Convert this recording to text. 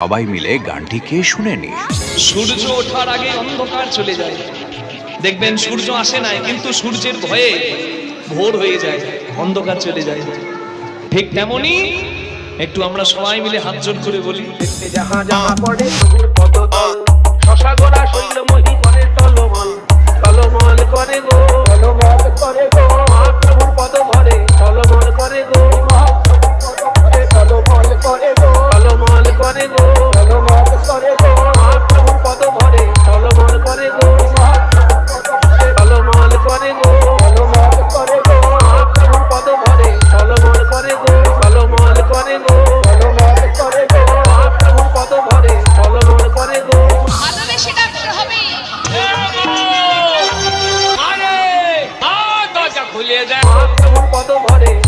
সবাই মিলে গানটি কে শুনে নি সূর্য ওঠার আগে অন্ধকার চলে যায়। দেখবেন সূর্য আসে নাই কিন্তু সূর্যের ভয়ে ভোর হয়ে যায় অন্ধকার চলে যায়। ঠিক তেমনি একটু আমরা সবাই মিলে হাত জোর করে বলি যাহা যাহা পড়ে পদতল শশা গোড়া শৈল মহি করে টলমল টলমল করে গো। টলমল করে খুলে দেয় কত ঘরে